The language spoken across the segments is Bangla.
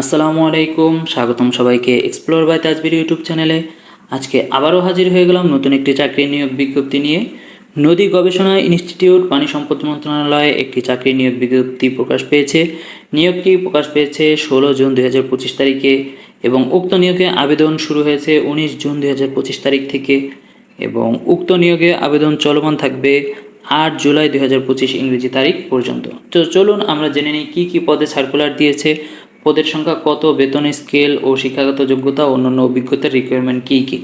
আসসালামু আলাইকুম, স্বাগতম সবাইকে এক্সপ্লোর বাই তাজবির ইউটিউব চ্যানেলে আজকে আবারও হাজির হয়ে গেলাম নতুন একটি চাকরি নিয়োগ বিজ্ঞপ্তি নিয়ে। নদী গবেষণা ইনস্টিটিউট পানি সম্পদ মন্ত্রণালয়ে একটি চাকরি নিয়োগ বিজ্ঞপ্তি প্রকাশ পেয়েছে। নিয়োগটি প্রকাশ পেয়েছে ষোলো জুন দুই হাজার পঁচিশ তারিখে এবং উক্ত নিয়োগে আবেদন শুরু হয়েছে উনিশ জুন দুই হাজার পঁচিশ তারিখ থেকে এবং উক্ত নিয়োগে আবেদন চলমান থাকবে আট জুলাই দুই হাজার পঁচিশ ইংরেজি তারিখ পর্যন্ত। তো চলুন আমরা জেনে নিই কী কী পদে সার্কুলার দিয়েছে। পদের সংখ্যা কত, বেতন, স্কেল ও শিক্ষাগত যোগ্যতা অন্যান্য অভিজ্ঞতার রিকোয়ারমেন্ট কী কী?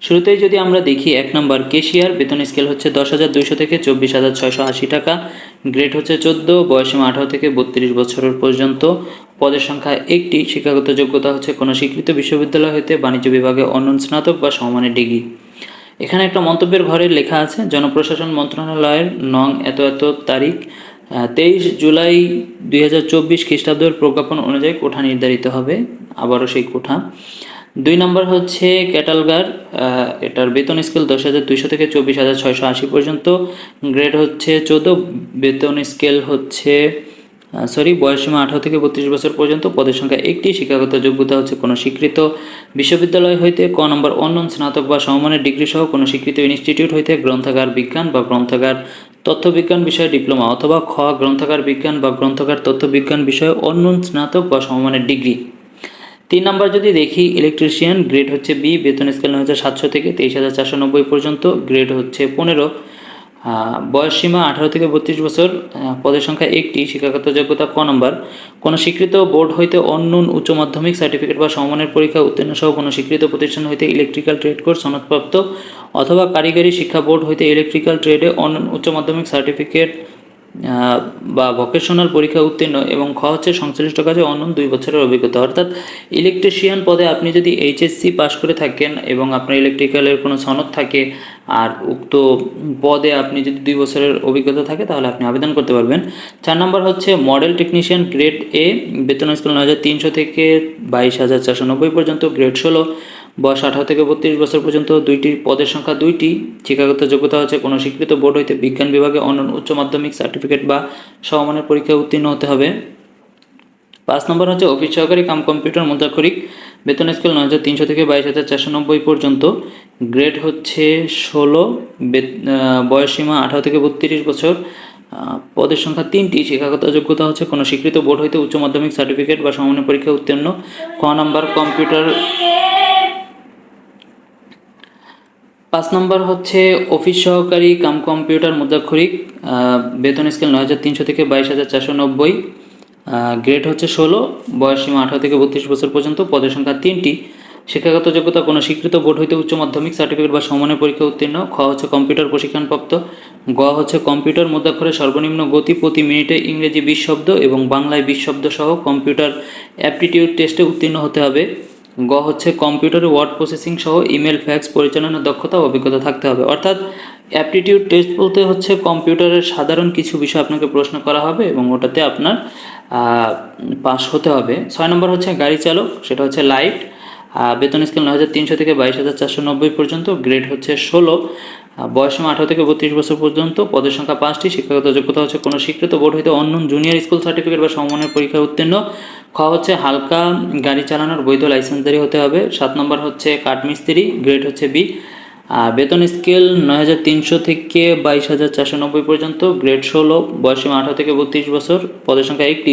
শুরুতেই যদি আমরা দেখি, এক নম্বর কেশিয়ার বেতন স্কেল হচ্ছে দশ হাজার দুইশো থেকে চব্বিশ হাজার ছয়শো আশি টাকা। গ্রেড হচ্ছে চোদ্দ বয়সীমা আঠারো থেকে বত্রিশ বছরের পর্যন্ত। পদের সংখ্যা একটি, শিক্ষাগত যোগ্যতা হচ্ছে কোনো স্বীকৃত বিশ্ববিদ্যালয় হতে বাণিজ্য বিভাগে অনন্য স্নাতক বা সমমানের ডিগ্রি। এখানে একটা মন্তব্যের ঘরে লেখা আছে, জনপ্রশাসন মন্ত্রণালয়ের নং এত এত তারিখ তেইশ জুলাই দুই হাজার চব্বিশ খ্রিস্টাব্দের প্রজ্ঞাপন অনুযায়ী কোঠা নির্ধারিত হবে, আবারও সেই কোঠা। দুই নম্বর হচ্ছে ক্যাটালগার এটার বেতন স্কেল দশ হাজার দুইশো থেকে চব্বিশ হাজার ছয়শো আশি পর্যন্ত। গ্রেড হচ্ছে চোদ্দ, বেতন স্কেল হচ্ছে সরি বয়সীমা আঠারো থেকে বত্রিশ বছর পর্যন্ত। পদের সংখ্যা একটি, শিক্ষাগত যোগ্যতা হচ্ছে কোনো স্বীকৃত। বিশ্ববিদ্যালয় হইতে ক নম্বর অন্যন স্নাতক বা সমমানের ডিগ্রি সহ কোনো স্বীকৃত ইনস্টিটিউট হইতে গ্রন্থাগার, বিজ্ঞান বা গ্রন্থাগার তথ্যবিজ্ঞান বিষয়ে ডিপ্লোমা অথবা খ, গ্রন্থাগার বিজ্ঞান বা গ্রন্থাগার তথ্যবিজ্ঞান বিষয়ে অন্য স্নাতক বা সমমানের ডিগ্রি। তিন নম্বর যদি দেখি ইলেকট্রিশিয়ান গ্রেড হচ্ছে বি বেতন স্কেল হচ্ছে সাতশো থেকে তেইশ হাজার চারশো নব্বই পর্যন্ত গ্রেড হচ্ছে পনেরো বয়স সীমা আঠারো থেকে বত্রিশ বছর পদের সংখ্যা একটি, শিক্ষাগত যোগ্যতা ক নম্বর। কোনো স্বীকৃত বোর্ড হইতে অন্য উচ্চ মাধ্যমিক সার্টিফিকেট বা সমমানের পরীক্ষা উত্তীর্ণ সহ কোনো স্বীকৃত প্রতিষ্ঠান হইতে ইলেকট্রিক্যাল ট্রেড কোর্স সনদপ্রাপ্ত অথবা কারিগরি শিক্ষা বোর্ড হইতে ইলেকট্রিক্যাল ট্রেডে অন্য উচ্চ মাধ্যমিক সার্টিফিকেট বা ভোকেশনাল পরীক্ষা উত্তীর্ণ এবং খ হচ্ছে সংশ্লিষ্ট কাজে অন্য দুই বছরের অভিজ্ঞতা। অর্থাৎ ইলেকট্রিশিয়ান পদে আপনি যদি এইচএসসি পাশ করে থাকেন এবং আপনার ইলেকট্রিক্যালের কোনো সনদ থাকে আর উক্ত পদে আপনি যদি দুই বছরের অভিজ্ঞতা থাকে তাহলে আপনি আবেদন করতে পারবেন। চার নম্বর হচ্ছে মডেল টেকনিশিয়ান গ্রেড এ বেতন স্কেল নয় হাজার তিনশো থেকে বাইশ হাজার চারশো নব্বই পর্যন্ত গ্রেড ষোলো। বয়স আঠারো থেকে বত্রিশ বছর পর্যন্ত দুইটি পদের সংখ্যা দুইটি। শিক্ষাগত যোগ্যতা হচ্ছে কোনো স্বীকৃত বোর্ড হইতে বিজ্ঞান বিভাগে অন্য উচ্চ মাধ্যমিক সার্টিফিকেট বা সমমানের পরীক্ষায় উত্তীর্ণ হতে হবে। পাঁচ নম্বর হচ্ছে অফিস সহকারী কাম কম্পিউটার মুদ্রাক্ষরিক বেতন স্কেল নয় হাজার তিনশো থেকে বাইশ হাজার চারশো নব্বই পর্যন্ত। গ্রেড হচ্ছে ষোলো। বয়সীমা আঠারো থেকে বত্রিশ বছর। পদের সংখ্যা তিনটি। শিক্ষাগত যোগ্যতা হচ্ছে কোনো স্বীকৃত বোর্ড হইতে উচ্চ মাধ্যমিক সার্টিফিকেট বা সমানের পরীক্ষায় উত্তীর্ণ। ক নম্বর কম্পিউটার পাঁচ নম্বর হচ্ছে অফিস সহকারী কাম কম্পিউটার মুদ্রাক্ষরিক বেতন স্কেল নয় হাজার তিনশো থেকে বাইশ হাজার চারশো নব্বই গ্রেড হচ্ছে ষোলো বয়সীমা আঠারো থেকে বত্রিশ বছর পর্যন্ত, পদের সংখ্যা তিনটি। শিক্ষাগত যোগ্যতা কোনো স্বীকৃত বোর্ড হইতে উচ্চ মাধ্যমিক সার্টিফিকেট বা সমানের পরীক্ষা উত্তীর্ণ, খ হচ্ছে কম্পিউটার প্রশিক্ষণপ্রাপ্ত, গ হচ্ছে কম্পিউটার মুদ্রাক্ষরের সর্বনিম্ন গতি প্রতি মিনিটে ইংরেজি বিশ শব্দ এবং বাংলায় বিশ শব্দ সহ কম্পিউটার অ্যাপটিটিউড টেস্টে উত্তীর্ণ হতে হবে। গ হচ্ছে কম্পিউটারে, ওয়ার্ড প্রসেসিং সহ ইমেল, ফ্যাক্স পরিচালনার দক্ষতা অভিজ্ঞতা থাকতে হবে। অর্থাৎ অ্যাপটিটিউড টেস্ট বলতে হচ্ছে কম্পিউটারের সাধারণ কিছু বিষয় আপনাকে প্রশ্ন করা হবে এবং ওটাতে আপনার পাস হতে হবে। ছয় নম্বর হচ্ছে গাড়ি চালক, সেটা হচ্ছে লাইট। বেতন স্কেল নয় হাজার তিনশো থেকে বাইশ হাজার চারশো নব্বই পর্যন্ত গ্রেড হচ্ছে ষোলো। বয়সীমা আঠারো থেকে বত্রিশ বছর পর্যন্ত, পদের সংখ্যা পাঁচটি, শিক্ষাগত যোগ্যতা হচ্ছে কোনো স্বীকৃত বোর্ড হইতে অন্য জুনিয়র স্কুল সার্টিফিকেট বা সমমানের পরীক্ষায় উত্তীর্ণ। খ হচ্ছে হালকা গাড়ি চালানোর বৈধ লাইসেন্সদারি হতে হবে। সাত নম্বর হচ্ছে কাঠমিস্ত্রি, গ্রেড হচ্ছে বি। বেতন স্কেল নয় হাজার তিনশো থেকে বাইশ হাজার চারশো নব্বই পর্যন্ত, গ্রেড ষোলো বয়সীমা আঠারো থেকে বত্রিশ বছর, পদের সংখ্যা একটি।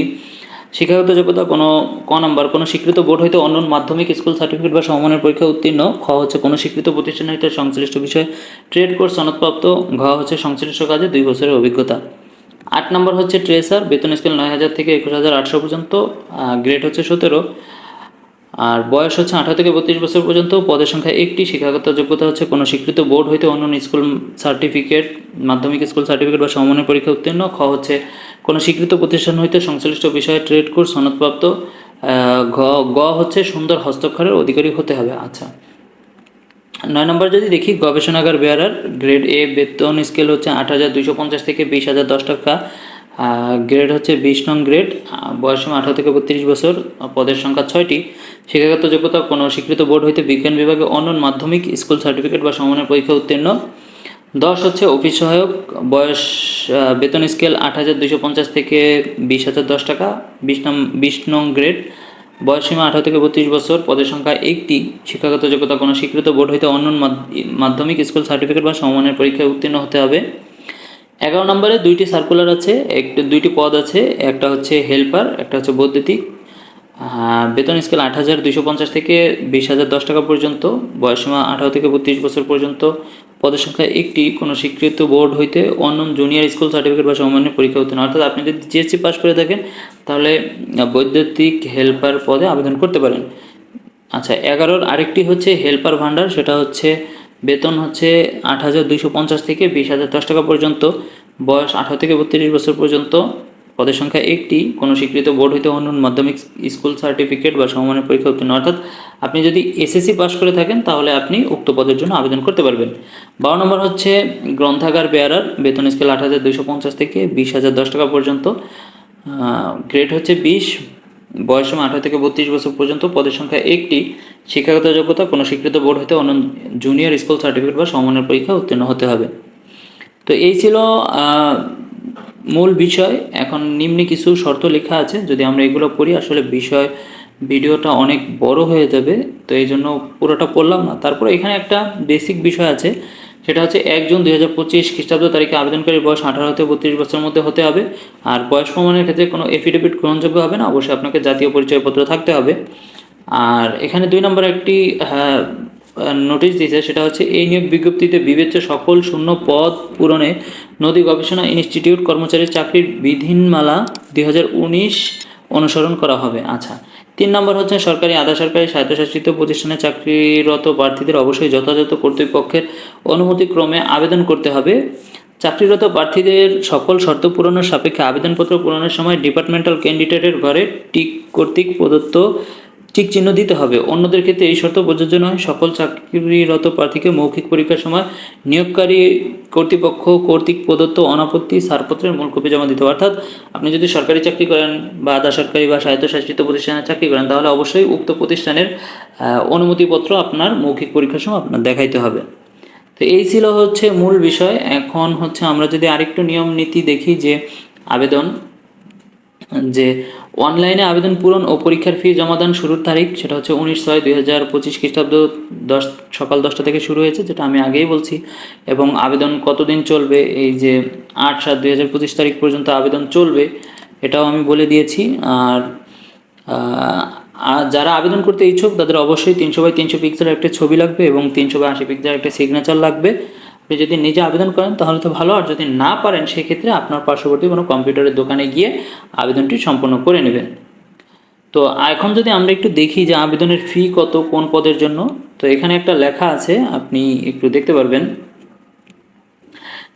শিক্ষাগত যোগ্যতা কোনো, ক নম্বর, কোনো স্বীকৃত বোর্ড হইতে অন্য মাধ্যমিক, স্কুল সার্টিফিকেট বা সমমানের পরীক্ষা উত্তীর্ণ। খ হচ্ছে কোনো স্বীকৃত প্রতিষ্ঠান হইতে সংশ্লিষ্ট বিষয়ে ট্রেড কোর্স সনদপ্রাপ্ত। ঘ হচ্ছে সংশ্লিষ্ট কাজে দুই বছরের অভিজ্ঞতা। আট নম্বর হচ্ছে ট্রেসার বেতন স্কেল নয় হাজার থেকে একুশ হাজার আটশো পর্যন্ত গ্রেড হচ্ছে সতেরো। আর বয়স হচ্ছে আঠারো থেকে বত্রিশ বছর পর্যন্ত, পদের সংখ্যা একটি, শিক্ষাগত যোগ্যতা হচ্ছে কোনো স্বীকৃত বোর্ড হইতে অন্য স্কুল সার্টিফিকেট মাধ্যমিক স্কুল সার্টিফিকেট বা সমমানের পরীক্ষা উত্তীর্ণ। খ হচ্ছে কোনো স্বীকৃত প্রতিষ্ঠান হইতে সংশ্লিষ্ট বিষয়ে ট্রেড কোর্স সনদপ্রাপ্ত ঘ, গ হচ্ছে সুন্দর হস্তাক্ষরের অধিকারী হতে হবে। আচ্ছা। নয় নম্বর যদি দেখি, গবেষণাগার বেয়ারার গ্রেড এ বেতন স্কেল হচ্ছে আট হাজার দুইশো পঞ্চাশ থেকে বিশ হাজার দশ টাকা গ্রেড হচ্ছে বিশ নং গ্রেড বয়সীমা আঠারো থেকে বত্রিশ বছর পদের সংখ্যা ছয়টি। শিক্ষাগত যোগ্যতা কোনো স্বীকৃত বোর্ড হইতে বিজ্ঞান বিভাগে অন্য মাধ্যমিক স্কুল সার্টিফিকেট বা সমানের পরীক্ষা উত্তীর্ণ। দশ হচ্ছে অফিস সহায়ক, বয়স বেতন স্কেল আট হাজার দুইশো পঞ্চাশ থেকে বিশ হাজার দশ টাকা, বিশ নং বিশ নং গ্রেড বয়সীমা আঠারো থেকে বত্রিশ বছর, পদের সংখ্যা একটি। শিক্ষাগত যোগ্যতা কোনো স্বীকৃত বোর্ড হইতে অন্য মাধ্য- মাধ্যমিক স্কুল সার্টিফিকেট বা সমমানের পরীক্ষায় উত্তীর্ণ হতে হবে। এগারো নম্বরে দুইটি সার্কুলার আছে, একটি, দুইটি পদ আছে, একটা হচ্ছে হেল্পার একটা হচ্ছে বৈদ্যুতিক। বেতন স্কেল আট হাজার দুইশো পঞ্চাশ থেকে বিশ হাজার দশ টাকা পর্যন্ত বয়সীমা আঠারো থেকে বত্রিশ বছর পর্যন্ত। পদের সংখ্যা একটি, কোনো স্বীকৃত বোর্ড হইতে অন্য জুনিয়র স্কুল সার্টিফিকেট বা সমমানের পরীক্ষা উত্তীর্ণ অর্থাৎ আপনি যদি জিএসসি পাস করে থাকেন, তাহলে বৈদ্যুতিক হেল্পার পদে আবেদন করতে পারেন। আচ্ছা এগারোর আরেকটি হচ্ছে হেল্পার ভান্ডার সেটা হচ্ছে বেতন হচ্ছে আট হাজার দুইশো পঞ্চাশ থেকে বিশ হাজার দশ টাকা পর্যন্ত, বয়স আঠারো থেকে বত্রিশ বছর পর্যন্ত পদের সংখ্যা একটি, কোনো স্বীকৃত বোর্ড হইতে অন্য মাধ্যমিক স্কুল সার্টিফিকেট বা সমমানের পরীক্ষা উত্তীর্ণ। অর্থাৎ আপনি যদি এসএসসি পাস করে থাকেন, তাহলে আপনি উক্ত পদের জন্য আবেদন করতে পারবেন। বারো নম্বর হচ্ছে গ্রন্থাগার বেয়ারার, বেতন স্কেল আট হাজার দুইশো পঞ্চাশ থেকে বিশ হাজার দশ টাকা পর্যন্ত। গ্রেড হচ্ছে বিশ বয়সীমা আঠারো থেকে বত্রিশ বছর পর্যন্ত। পদের সংখ্যা একটি, শিক্ষাগত যোগ্যতা, কোনো স্বীকৃত বোর্ড হতে অন্য জুনিয়র স্কুল সার্টিফিকেট বা সমমানের পরীক্ষা উত্তীর্ণ হতে হবে। তো এই ছিল মূল বিষয় এখন নিম্নে কিছু শর্ত লেখা আছে যদি আমরা এগুলো পড়ি আসলে বিষয় ভিডিওটা অনেক বড় হয়ে যাবে তো এই জন্য পুরোটা পড়লাম না। তারপরে এখানে একটা বেসিক বিষয় আছে সেটা হচ্ছে এক জুন দুই হাজার পঁচিশ খ্রিস্টাব্দ তারিখে আবেদনকারীর বয়স আঠারো থেকে বত্রিশ বছরের মধ্যে হতে হবে আর বয়স প্রমাণের ক্ষেত্রে কোনো এফিডেভিট গ্রহণযোগ্য হবে না অবশ্যই আপনাকে জাতীয় পরিচয়পত্র থাকতে হবে। আর এখানে দুই নম্বর একটি হ্যাঁ, নোটিশ দিয়েছে, সেটা হচ্ছে, এই নিয়োগ বিজ্ঞপ্তিতে বিবেচ্য সকল শূন্য পদ পূরণে নদী গবেষণা ইনস্টিটিউট কর্মচারীর চাকরির বিধিনমালা দুই হাজার উনিশ অনুসরণ করা হবে। আচ্ছা তিন নম্বর হচ্ছে, সরকারি আধা সরকারি স্বায়ত্তশাসিত প্রতিষ্ঠানে চাকরিরত প্রার্থীদের অবশ্যই যথাযথ কর্তৃপক্ষের অনুমতিক্রমে আবেদন করতে হবে। চাকরিরত প্রার্থীদের সকল শর্ত পূরণের সাপেক্ষে আবেদনপত্র পূরণের সময় ডিপার্টমেন্টাল ক্যান্ডিডেটের ঘরে টিক কর্তৃক প্রদত্ত টিক চিহ্ন দিতে হবে। অন্যদের ক্ষেত্রে এই শর্ত প্রযোজ্য নয়। সকল চাকরিরত প্রার্থীকে মৌখিক পরীক্ষার সময় নিয়োগকারী কর্তৃপক্ষ কর্তৃক প্রদত্ত অনাপত্তি ছাড়পত্রের মূল কপি জমা দিতে হবে। অর্থাৎ আপনি যদি সরকারি চাকরি করেন বা আধা সরকারি বা স্বায়ত্তশাসিত প্রতিষ্ঠানে চাকরি করেন, তাহলে অবশ্যই উক্ত প্রতিষ্ঠানের অনুমতিপত্র আপনার মৌখিক পরীক্ষার সময় আপনার দেখাইতে হবে। তো এই ছিল হচ্ছে মূল বিষয়। এখন হচ্ছে আমরা যদি আরেকটু নিয়ম নীতি দেখি যে আবেদন যে অনলাইনে আবেদন পূরণ ও পরীক্ষার ফি জমাদান শুরুর তারিখ, সেটা হচ্ছে উনিশ ছয় দুই হাজার পঁচিশ খ্রিস্টাব্দ দশ, সকাল দশটা থেকে শুরু হয়েছে, যেটা আমি আগেই বলছি। এবং আবেদন কতদিন চলবে, এই যে আট সাত দুই হাজার পঁচিশ তারিখ পর্যন্ত আবেদন চলবে, এটাও আমি বলে দিয়েছি। আর যারা আবেদন করতে ইচ্ছুক, তাদের অবশ্যই তিনশো বাই তিনশো পিক্সেলের একটা ছবি লাগবে এবং তিনশো বাই আশি পিক্সেলের একটা সিগনেচার লাগবে। আপনি যদি নিজে আবেদন করেন, তাহলে তো ভালো। আর যদি না পারেন, সেক্ষেত্রে আপনার পার্শ্ববর্তী কোনো কম্পিউটারের দোকানে গিয়ে আবেদনটি সম্পন্ন করে নেবেন। তো এখন যদি আমরা একটু দেখি যে আবেদনের ফি কত, কোন পদের জন্য, তো এখানে একটা লেখা আছে, আপনি একটু দেখতে পারবেন।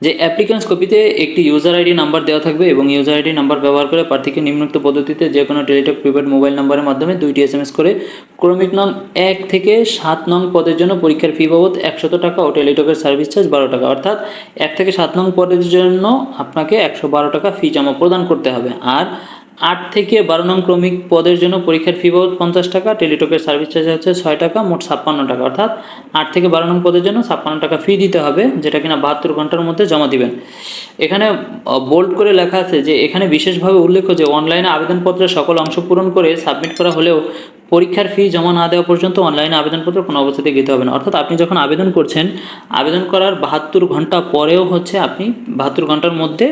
যে অ্যাপ্লিকেন্স কপিতে একটি ইউজার আইডি নাম্বার দেওয়া থাকবে এবং ইউজার আইডি নাম্বার ব্যবহার করে প্রার্থীকে নিম্নোক্ত পদ্ধতিতে যে কোনো টেলিটক প্রিপেড মোবাইল নাম্বারের মাধ্যমে দুইটি এস করে ক্রমিক নং এক থেকে সাত নং পদের জন্য পরীক্ষার ফি বাবদ একশত টাকা ও টেলিটকের সার্ভিস চার্জ বারো টাকা। অর্থাৎ এক থেকে সাত নং পদের জন্য আপনাকে একশো বারো টাকা ফি জমা প্রদান করতে হবে। আর আট থেকে বারো নং ক্রমিক পদের জন্য পরীক্ষার ফি বাবদ পঞ্চাশ টাকা, টেলিটকের সার্ভিস চার্জ হচ্ছে ছয় টাকা, মোট ছাপ্পান্ন টাকা। অর্থাৎ আট থেকে বারো নং পদের জন্য ছাপ্পান্ন টাকা ফি দিতে হবে, যেটা কিনা বাহাত্তর ঘণ্টার মধ্যে জমা দিবেন। এখানে বোল্ড করে লেখা আছে যে এখানে বিশেষভাবে উল্লেখ্য যে অনলাইনে আবেদনপত্রের সকল অংশ পূরণ করে সাবমিট করা হলেও পরীক্ষার ফি জমা না দেওয়া পর্যন্ত অনলাইনে আবেদনপত্র কোনো অবস্থাতে দিতে হবে না। অর্থাৎ আপনি যখন আবেদন করছেন, আবেদন করার বাহাত্তর ঘণ্টা পরেও হচ্ছে আপনি বাহাত্তর ঘণ্টার মধ্যে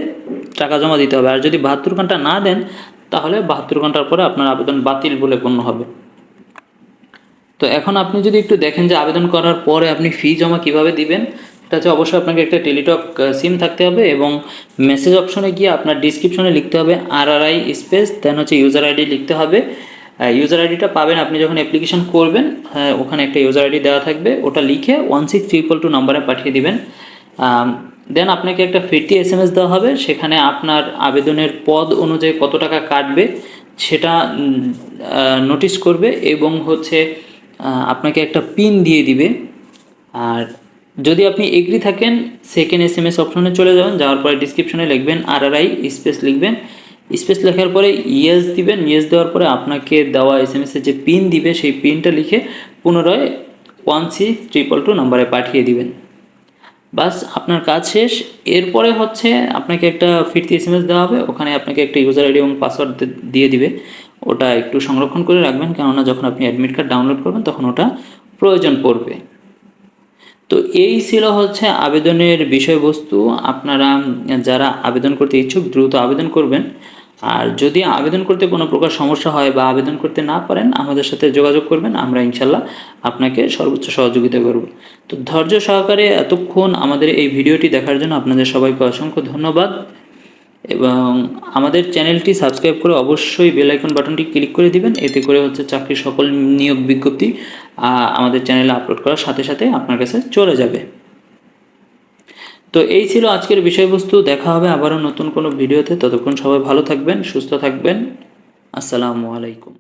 টাকা জমা দিতে হবে। আর যদি বাহাত্তর ঘণ্টা না দেন, তাহলে বাহাত্তর ঘণ্টার পরে আপনার আবেদন বাতিল বলে গণ্য হবে। তো এখন আপনি যদি একটু দেখেন যে আবেদন করার পরে আপনি ফি জমা কীভাবে দিবেন এটা হচ্ছে অবশ্যই আপনাকে একটা টেলিটক সিম থাকতে হবে এবং মেসেজ অপশনে গিয়ে আপনার ডিসক্রিপশনে লিখতে হবে আর আর আই স্পেস দেন হচ্ছে ইউজার আইডি লিখতে হবে। ইউজার আইডিটা পাবেন আপনি যখন অ্যাপ্লিকেশন করবেন ওখানে একটা ইউজার আইডি দেওয়া থাকবে। ওটা লিখে ওয়ান সিক্স ট্রিপল টু নাম্বারে পাঠিয়ে দিবেন। দেন আপনাকে একটা ফিরতি এস এম এস দেওয়া হবে, সেখানে আপনার আবেদনের পদ অনুযায়ী কত টাকা কাটবে সেটা নোটিশ করবে এবং হচ্ছে আপনাকে একটা পিন দিয়ে দিবে। আর যদি আপনি এগ্রি থাকেন সেকেন্ড এস এম এস অপশনে চলে যাবেন, যাওয়ার পরে ডিসক্রিপশনে লিখবেন আর আর আই স্পেস লিখবেন। স্পেস লেখার পরে ইয়েস দিবেন ইয়েস দেওয়ার পরে আপনাকে দেওয়া এস এম এসের যে পিন দিবে, সেই পিনটা লিখে পুনরায় ওয়ান সিক্স ট্রিপল টু নাম্বারে পাঠিয়ে দিবেন। বাস আপনার কাজ শেষ। এরপরে হচ্ছে আপনাকে একটা ফিরতি এস এম এস দেওয়া হবে। ওখানে আপনাকে একটা ইউজার আইডি এবং পাসওয়ার্ড দিয়ে দিবে। ওটা একটু সংরক্ষণ করে রাখবেন। কেননা যখন আপনি অ্যাডমিট কার্ড ডাউনলোড করবেন, তখন ওটা প্রয়োজন পড়বে। তো এই ছিল হচ্ছে আবেদনের বিষয়বস্তু। আপনারা যারা আবেদন করতে ইচ্ছুক, দ্রুত আবেদন করবেন। আর যদি আবেদন করতে কোনো প্রকার সমস্যা হয় বা আবেদন করতে না পারেন, আমাদের সাথে যোগাযোগ করবেন, আমরা ইনশাল্লাহ আপনাকে সর্বোচ্চ সহযোগিতা করব। তো ধৈর্য সহকারে এতক্ষণ আমাদের এই ভিডিওটি দেখার জন্য আপনাদের সবাইকে অসংখ্য ধন্যবাদ এবং আমাদের চ্যানেলটি সাবস্ক্রাইব করে অবশ্যই বেল আইকন বাটনটি ক্লিক করে দিবেন, এতে করে হচ্ছে চাকরির সকল নিয়োগ বিজ্ঞপ্তি আমাদের চ্যানেলে আপলোড করার সাথে সাথে আপনার কাছে চলে যাবে। তো এই ছিল আজকের বিষয়বস্তু। দেখা হবে আবারও নতুন কোনো ভিডিওতে। ততক্ষণ সবাই ভালো থাকবেন, সুস্থ থাকবেন। আসসালামু আলাইকুম।